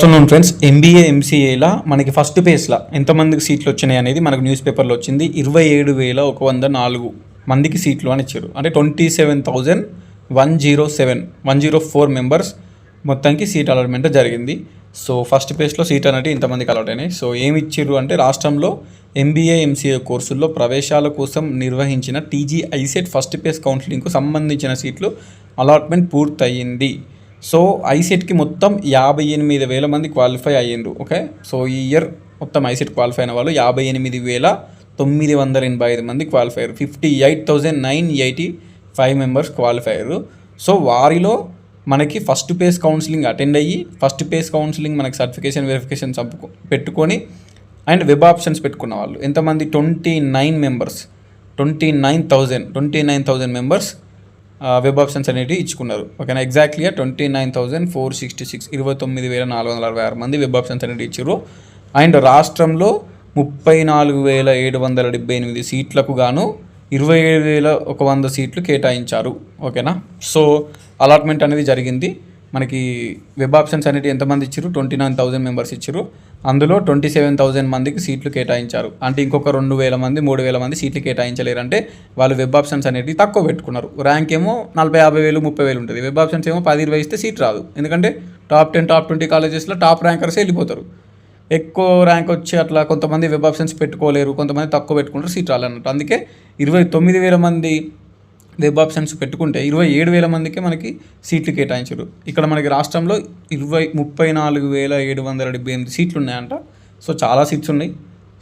Afternoon friends MBA ఎంసీఏలా మనకి first పేజ్లో ఎంతమందికి సీట్లు వచ్చినాయి అనేది మనకు న్యూస్ పేపర్లో వచ్చింది. ఇరవై ఏడు వేల ఒక వంద నాలుగు మందికి సీట్లు అని ఇచ్చారు. అంటే twenty seven thousand one zero seven one zero four members మొత్తానికి సీట్ అలాట్మెంట్ జరిగింది. సో ఫస్ట్ పేజ్లో సీట్ అనేది ఇంతమందికి అలాట్ అయినాయి. సో ఏమి ఇచ్చారు అంటే రాష్ట్రంలో ఎంబీఏ ఎంసీఏ కోర్సుల్లో ప్రవేశాల కోసం నిర్వహించిన టీజీ ఐసెట్ ఫస్ట్ పేజ్ కౌన్సిలింగ్కు సంబంధించిన సీట్లు అలాట్మెంట్ పూర్తయింది. సో ఐసెట్కి మొత్తం యాభై ఎనిమిది వేల మంది క్వాలిఫై అయ్యిండ్రు ఓకే సో ఈ ఇయర్ మొత్తం ఐసెట్ క్వాలిఫై అయిన వాళ్ళు యాభై ఎనిమిది వేల తొమ్మిది వందల ఎనభై ఐదు మంది క్వాలిఫై అయ్యారు. Fifty eight thousand nine eighty five members qualify అయ్యారు. సో వారిలో మనకి ఫస్ట్ పేస్ కౌన్సిలింగ్ అటెండ్ అయ్యి ఫస్ట్ పేస్ కౌన్సిలింగ్ మనకి సర్టిఫికేషన్ వెరిఫికేషన్ చంపుకో పెట్టుకొని అండ్ వెబ్ ఆప్షన్స్ పెట్టుకున్న వాళ్ళు. ఎంతమంది? Twenty nine members twenty nine thousand twenty nine thousand members web options అనేవి ఇచ్చుకున్నారు. ఓకేనా ఎగ్జాక్ట్లీగా twenty nine thousand four sixty six ఇరవై తొమ్మిది వేల నాలుగు వందల అరవై ఆరు మంది వెబ్ ఆప్షన్స్ అనేవి ఇచ్చారు. అండ్ రాష్ట్రంలో ముప్పై నాలుగు వేల ఏడు వందల డెబ్బై ఎనిమిది సీట్లకు గాను ఇరవై ఏడు వేల ఒక వంద సీట్లు కేటాయించారు. ఓకేనా సో అలాట్మెంట్ అనేది జరిగింది. మనకి వెబ్ ఆప్షన్స్ అనేవి ఎంతమంది ఇచ్చారు ట్వంటీ నైన్ థౌజండ్ మెంబర్స్ ఇచ్చారు అందులో ట్వంటీ సెవెన్ థౌజండ్ మందికి సీట్లు కేటాయించారు. అంటే ఇంకొక రెండు వేల మంది మూడు వేల మంది సీట్లు కేటాయించలేరు అంటే వాళ్ళు వెబ్ ఆప్షన్స్ అనేవి తక్కువ పెట్టుకున్నారు. ర్యాంక్ ఏమో నలభై యాభై వేలు ముప్పై వేలు ఉంటుంది. వెబ్ ఆప్షన్స్ ఏమో పది ఇరవై ఇస్తే సీట్ రాదు. ఎందుకంటే టాప్ టెన్ టాప్ ట్వంటీ కాలేజెస్లో టాప్ ర్యాంకర్స్ వెళ్ళిపోతారు. ఎక్కువ ర్యాంక్ వచ్చి అట్లా కొంతమంది వెబ్ ఆప్షన్స్ పెట్టుకోలేరు కొంతమంది తక్కువ పెట్టుకుంటారు సీట్ రాలన్నట్టు అందుకే ఇరవై తొమ్మిది వేల మంది వెబ్ ఆప్షన్స్ పెట్టుకుంటే ఇరవై ఏడు వేల మందికి మనకి సీట్లు కేటాయించారు. ఇక్కడ మనకి రాష్ట్రంలో ఇరవై ముప్పై నాలుగు వేల ఏడు వందల డెబ్బై ఎనిమిది సీట్లు ఉన్నాయంట. సో చాలా సీట్స్ ఉన్నాయి.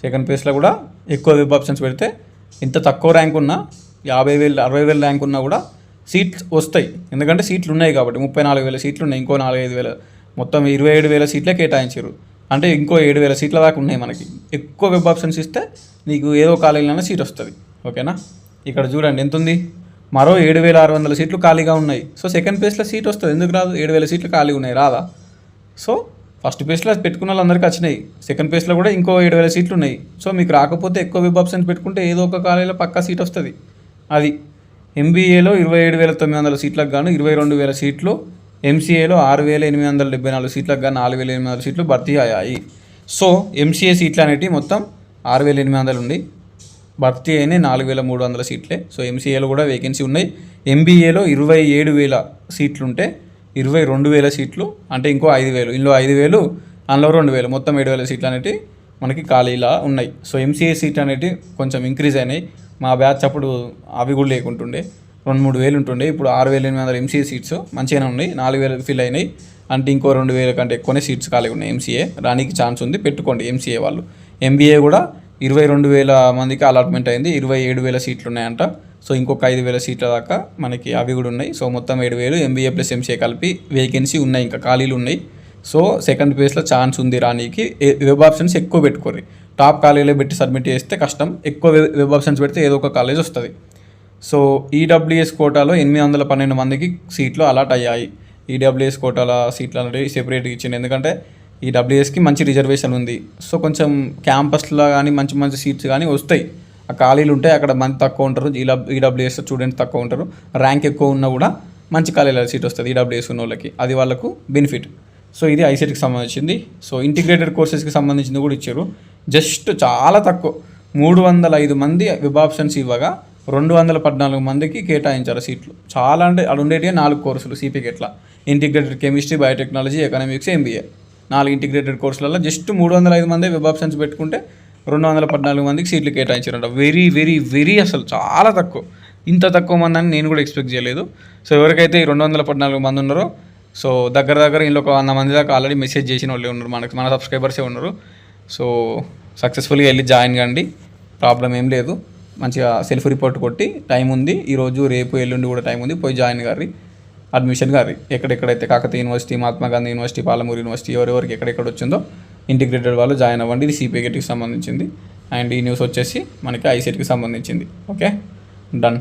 సెకండ్ ప్లేస్లో కూడా ఎక్కువ వెబ్ ఆప్షన్స్ పెడితే ఇంత తక్కువ ర్యాంక్ ఉన్నా యాభై వేలు అరవై వేల ర్యాంక్ ఉన్నా కూడా సీట్స్ వస్తాయి. ఎందుకంటే సీట్లు ఉన్నాయి కాబట్టి ముప్పై నాలుగు వేల సీట్లు ఉన్నాయి ఇంకో నాలుగైదు వేల మొత్తం ఇరవై ఏడు వేల సీట్లే కేటాయించారు. అంటే ఇంకో ఏడు వేల సీట్ల దాకా ఉన్నాయి మనకి. ఎక్కువ వెబ్ ఆప్షన్స్ ఇస్తే నీకు ఏదో కాలేజీలోనే సీట్ వస్తుంది. ఓకేనా ఇక్కడ చూడండి ఎంత ఉంది మరో ఏడు వేల ఆరు వందల సీట్లు ఖాళీగా ఉన్నాయి. సో సెకండ్ ప్లేస్లో సీట్ వస్తుంది. ఎందుకు రాదు? ఏడు వేల సీట్లు ఖాళీ ఉన్నాయి. రాదా? సో ఫస్ట్ ప్లేస్లో పెట్టుకున్న వాళ్ళందరికీ వచ్చినాయి. సెకండ్ ప్లేస్లో కూడా ఇంకో ఏడు వేల సీట్లు ఉన్నాయి. సో మీకు రాకపోతే ఎక్కువ వెబ్ ఆప్షన్స్ పెట్టుకుంటే ఏదో ఒక ఖాళీలో పక్కా సీట్ వస్తుంది. అది. ఎంబీఏలో ఇరవై ఏడు వేల తొమ్మిది వందల సీట్లకు గాను ఇరవై రెండు వేల సీట్లు. ఎంసీఏలో ఆరు వేల ఎనిమిది వందల డెబ్బై నాలుగు సీట్లకు గాను నాలుగు వేల ఎనిమిది వందల సీట్లు భర్తీ అయ్యాయి. సో ఎంసీఏ సీట్లు అనేటివి మొత్తం ఆరు వేల ఎనిమిది వందలు ఉంది భర్తీ అయినాయి నాలుగు వేల మూడు వందల సీట్లే. సో ఎంసీఏలో కూడా వేకెన్సీ ఉన్నాయి. ఎంబీఏలో ఇరవై ఏడు వేల సీట్లు ఉంటే ఇరవై రెండు వేల సీట్లు అంటే ఇంకో ఐదు వేలు. ఇందులో ఐదు వేలు అందులో రెండు వేలు. మొత్తం ఏడు వేల సీట్లు అనేవి మనకి ఖాళీలా ఉన్నాయి. సో ఎంసీఏ సీట్ అనేవి కొంచెం ఇంక్రీజ్ అయినాయి. మా బ్యాచ్ అప్పుడు అవి కూడా లేకుంటుండే. రెండు మూడు వేలు ఉంటుండే. ఇప్పుడు ఆరు వేల ఎనిమిది వందల ఎంసీఏ సీట్స్ మంచిగానే ఉన్నాయి. నాలుగు వేలు ఫిల్ అయినాయి. అంటే ఇంకో రెండు వేల కంటే ఎక్కువనే సీట్స్ ఖాళీ ఉన్నాయి ఎంసీఏ రానికి ఛాన్స్ ఉంది. పెట్టుకోండి ఎంసీఏ వాళ్ళు. ఎంబీఏ కూడా ఇరవై రెండు వేల మందికి అలాట్మెంట్ అయింది. ఇరవై ఏడు వేల సీట్లు ఉన్నాయంట సో ఇంకొక ఐదు వేల సీట్ల దాకా మనకి అవి కూడా ఉన్నాయి. సో మొత్తం ఏడు వేలు ఎంబీఏ ప్లస్ ఎంసీఏ కలిపి వేకెన్సీ ఉన్నాయి. ఇంకా ఖాళీలు ఉన్నాయి. సో సెకండ్ ప్లేస్లో ఛాన్స్ ఉంది రానికి. వెబ్ ఆప్షన్స్ ఎక్కువ పెట్టుకోరు టాప్ కాలేజీలో పెట్టి సబ్మిట్ చేస్తే కష్టం. ఎక్కువ వెబ్ ఆప్షన్స్ పెడితే ఏదో ఒక కాలేజ్ వస్తుంది. సో ఈడబ్ల్యూఎస్ కోటాలో ఎనిమిది వందల పన్నెండు మందికి సీట్లు అలాట్ అయ్యాయి. ఈడబ్ల్యూఎస్ కోటాల సీట్లు అనేవి సెపరేట్గా ఇచ్చింది ఎందుకంటే ఈ డబ్ల్యూఎస్కి మంచి రిజర్వేషన్ ఉంది. సో కొంచెం క్యాంపస్లో కానీ మంచి మంచి సీట్స్ కానీ వస్తాయి. ఆ ఖాళీలు ఉంటాయి. అక్కడ మంది తక్కువ ఉంటారు. ఈడబ్ల్యూఎస్ స్టూడెంట్స్ తక్కువ ఉంటారు. ర్యాంక్ ఎక్కువ ఉన్నా కూడా మంచి ఖాళీల సీట్ వస్తుంది ఈడబ్ల్యూఎస్ ఉన్న వాళ్ళకి అది వాళ్ళకు బెనిఫిట్ సో ఇది ఐసెట్కి సంబంధించింది. సో ఇంటిగ్రేటెడ్ కోర్సెస్కి సంబంధించింది కూడా ఇచ్చారు. జస్ట్ చాలా తక్కువ. మూడు వందల ఐదు మంది వెబ్ ఆప్షన్స్ ఇవ్వగా రెండు వందల పద్నాలుగు మందికి కేటాయించారు సీట్లు. చాలా అంటే అక్కడ ఉండేటివి నాలుగు కోర్సులు సిపికెట్లా integrated chemistry biotechnology economics MBA నాలుగు ఇంటిగ్రేటెడ్ కోర్సులలో జస్ట్ మూడు వందల ఐదు మంది వెబ్ ఆప్షన్స్ పెట్టుకుంటే రెండు వందల పద్నాలుగు మందికి సీట్లు కేటాయించారంట. వెరీ వెరీ వెరీ అసలు చాలా తక్కువ. ఇంత తక్కువ మంది అని నేను కూడా ఎక్స్పెక్ట్ చేయలేదు. సో ఎవరికైతే ఈ రెండు వందల పద్నాలుగు మంది ఉన్నారో సో దగ్గర దగ్గర ఇంట్లో ఒక వంద మంది దాకా ఆల్రెడీ మెసేజ్ చేసిన వాళ్ళే ఉన్నారు. మనకి మన సబ్స్క్రైబర్సే ఉన్నారు. సో సక్సెస్ఫుల్గా వెళ్ళి జాయిన్ కండి. ప్రాబ్లం ఏం లేదు. మంచిగా సెల్ఫ్ రిపోర్ట్ కొట్టి టైం ఉంది. ఈరోజు రేపు ఎల్లుండి కూడా టైం ఉంది. పోయి జాయిన్ గారి అడ్మిషన్ గారి ఎక్కడెక్కడైతే Kakatiya university Mahatma Gandhi university Palamuru university ఎవరెవరికి ఎక్కడెక్కడ వచ్చిందో ఇంటిగ్రేటెడ్ వాళ్ళు జాయిన్ అవ్వండి. ఇది సిపిగెట్కి సంబంధించింది. అండ్ ఈ న్యూస్ వచ్చేసి మనకి ఐసెట్కి సంబంధించింది. ఓకే? డన్